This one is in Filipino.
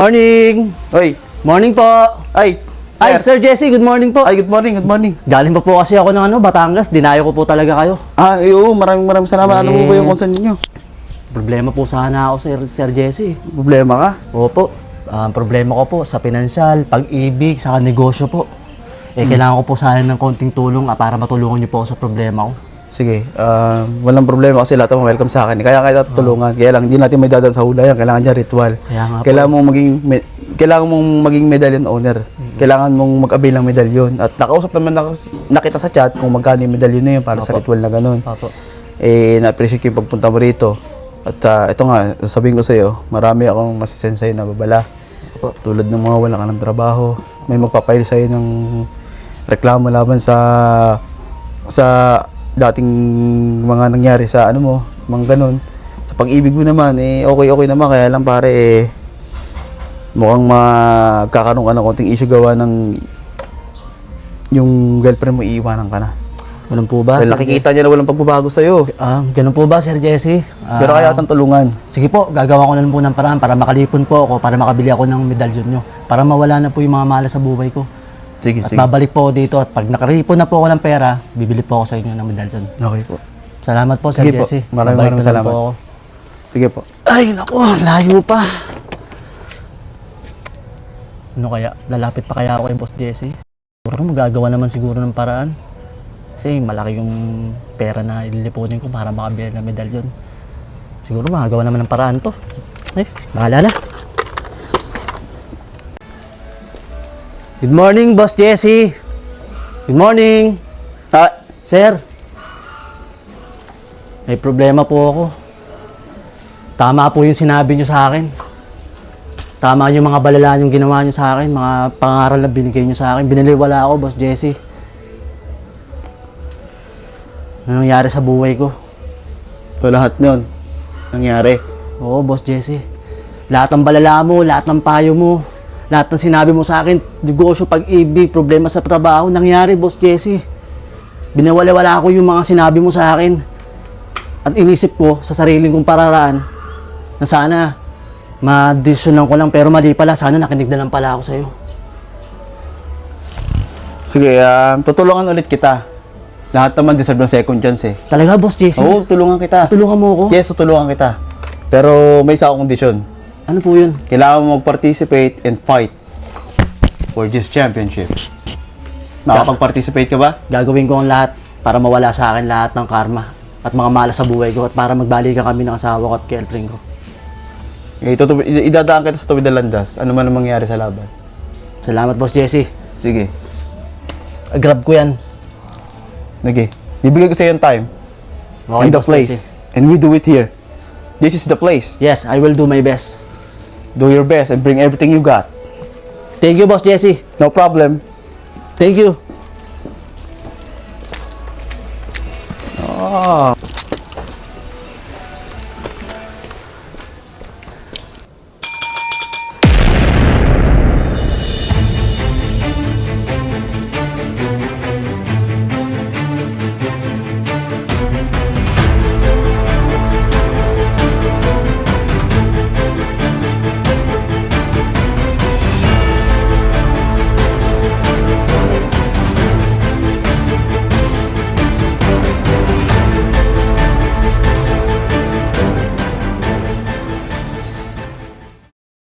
Morning! Oy, Morning po! ay, Ay, sir. Sir Jesse, good morning po. Ay, good morning, good morning. Galing pa po kasi ako ng ano, Batangas. Dinayo ko po talaga kayo. Ah, oo, maraming maraming salamat. Ano po ba Eh. yung concern niyo? Problema po sana ako, Sir, Sir Jesse. Problema ka? Opo. Ang problema ko po sa pinansyal, pag-ibig, sa negosyo po. Eh, kailangan ko po sana ng konting tulong ah, para matulungan niyo po ako sa problema ko. Sige, ah, walang problema kasi lahat naman welcome sa akin. Kaya kaya tutulungan. Kaya lang, hindi natin may dadaan sa hula yan. Kailangan niya ritual. Kaya. Kailangan mong maging, me- kailangan mong maging medallion owner. Kailangan mong mag-avail ng medallion. At nakausap naman na, nakita sa chat kung magkano yung medallion na yun para sa ritual na ganun. Opo. eh, na-appreciate ko yung pagpunta mo rito. At ah, ito nga, sasabihin ko sa iyo, marami akong masisensay na babala. Opo. Tulad ng mga wala ka ng trabaho, may magpapail sa ng reklamo laban sa sa dating mga nangyari sa ano mo, mga ganun. Sa pag-ibig mo naman, eh, okay-okay naman. Kaya lang pare, eh, mukhang magkakaroon ka ng konting issue gawa ng yung girlfriend mo iiwanan ka na. Ganun po ba, Sir nakikita niya na walang pagbabago sa'yo. Ah, ganun po ba, Sir Jesse? Ah, Pero kaya atang tulungan. Sige po, gagawa ko na lang po ng paraan para makalipon po ako, para makabili ako ng medalyon nyo. Para mawala na po yung mga malas sa buhay ko. Sige, At babalik po ako dito at pag nakaripon na po ako ng pera, bibili po ako sa inyo ng medalyon. Okay po. Salamat po, Sir Sige po. Jesse. Maraming Babalik maraming na lang salamat. Po ako. Sige po. Ay, naku, layo pa. Ano kaya? Lalapit pa kaya ako kay Boss Jesse? Siguro magagawa naman siguro ng paraan. Kasi malaki yung pera na ililipunin ko para makabili ng medalyon. Siguro magagawa naman ng paraan to. Ay, bahala na. Good morning, Boss Jesse. Good morning. Ah, Sir, may problema po ako. Tama po yung sinabi nyo sa akin. Tama yung mga balala yung ginawa nyo sa akin, mga pangaral na binigay nyo sa akin. Binaliwala ako, Boss Jesse. Ano nangyari sa buhay ko? so lahat nun, nangyari. Oo, Boss Jesse. Lahat ng balala mo, lahat ng payo mo, lahat ng sinabi mo sa akin, negosyo, pag-ibig, problema sa trabaho, nangyari, Boss Jesse. Binawala-wala ko yung mga sinabi mo sa akin. At inisip ko sa sariling kong pararaan na sana madesisyonan ko lang pero mali pala. Sana nakinig na lang pala ako sa'yo. Sige, ah, tutulungan ulit kita. Lahat naman deserve ng second chance eh. Talaga, Boss Jesse? Oo, tulungan kita. Tulungan mo ako? Yes, tutulungan kita. Pero may isa akong kondisyon. Ano po yun? Kailangan mo mag-participate and fight for this championship. Makapag-participate ka ba? Gagawin ko ang lahat para mawala sa akin lahat ng karma at mga malas sa buhay ko at para magbalikan kami ng asawa ko at girlfriend ko. Eh, tutu- i- idadaan kita sa tuwid na landas. Ano man ang mangyari sa laban. Salamat, Boss Jesse. Sige. Grab ko yan. Sige. Bibigay ko sa iyo yung time. Okay, and the Boss place. Jesse. And we do it here. This is the place. Yes, I will do my best. Do your best and bring everything you got. Thank you, Boss Jesse. No problem. Thank you. Ah.